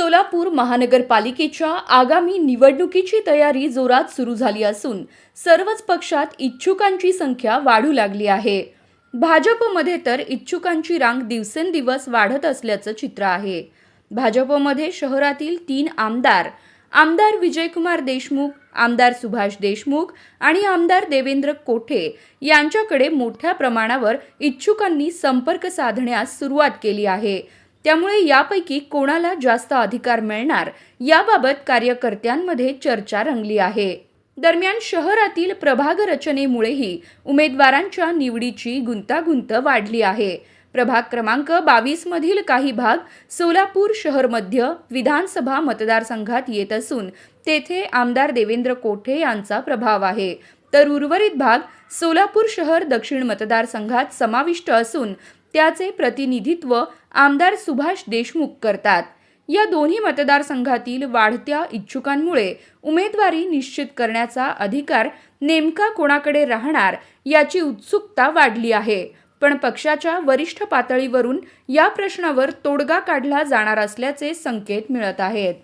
सोलापूर महानगरपालिकेच्या आगामी निवडणुकीची तयारी जोरात सुरू झाली असून सर्वच पक्षात इच्छुकांची संख्या वाढू लागली आहे. भाजपमध्ये तर इच्छुकांची रांग दिवसेंदिवस वाढत असल्याचं चित्र आहे. भाजपमध्ये शहरातील तीन आमदार आमदार विजयकुमार देशमुख आमदार सुभाष देशमुख आणि आमदार देवेंद्र कोठे यांच्याकडे मोठ्या प्रमाणावर इच्छुकांनी संपर्क साधण्यास सुरुवात केली आहे. त्यामुळे यापैकी कोणाला जास्त अधिकार मिळणार याबाबत कार्यकर्त्यांमध्ये चर्चा रंगली आहे. दरम्यान शहरातील प्रभाग रचनेमुळेही उमेदवारांच्या निवडीची गुंतागुंत वाढली आहे. प्रभाग क्रमांक बावीस मधील काही भाग सोलापूर शहर मध्य विधानसभा मतदारसंघात येत असून तेथे आमदार देवेंद्र कोठे यांचा प्रभाव आहे. तर उर्वरित भाग सोलापूर शहर दक्षिण मतदारसंघात समाविष्ट असून त्याचे प्रतिनिधित्व आमदार सुभाष देशमुख करतात. या दोन्ही मतदारसंघातील वाढत्या इच्छुकांमुळे उमेदवारी निश्चित करण्याचा अधिकार नेमका कोणाकडे राहणार याची उत्सुकता वाढली आहे. पण पक्षाच्या वरिष्ठ पातळीवरून या प्रश्नावर तोडगा काढला जाणार असल्याचे संकेत मिळत आहेत.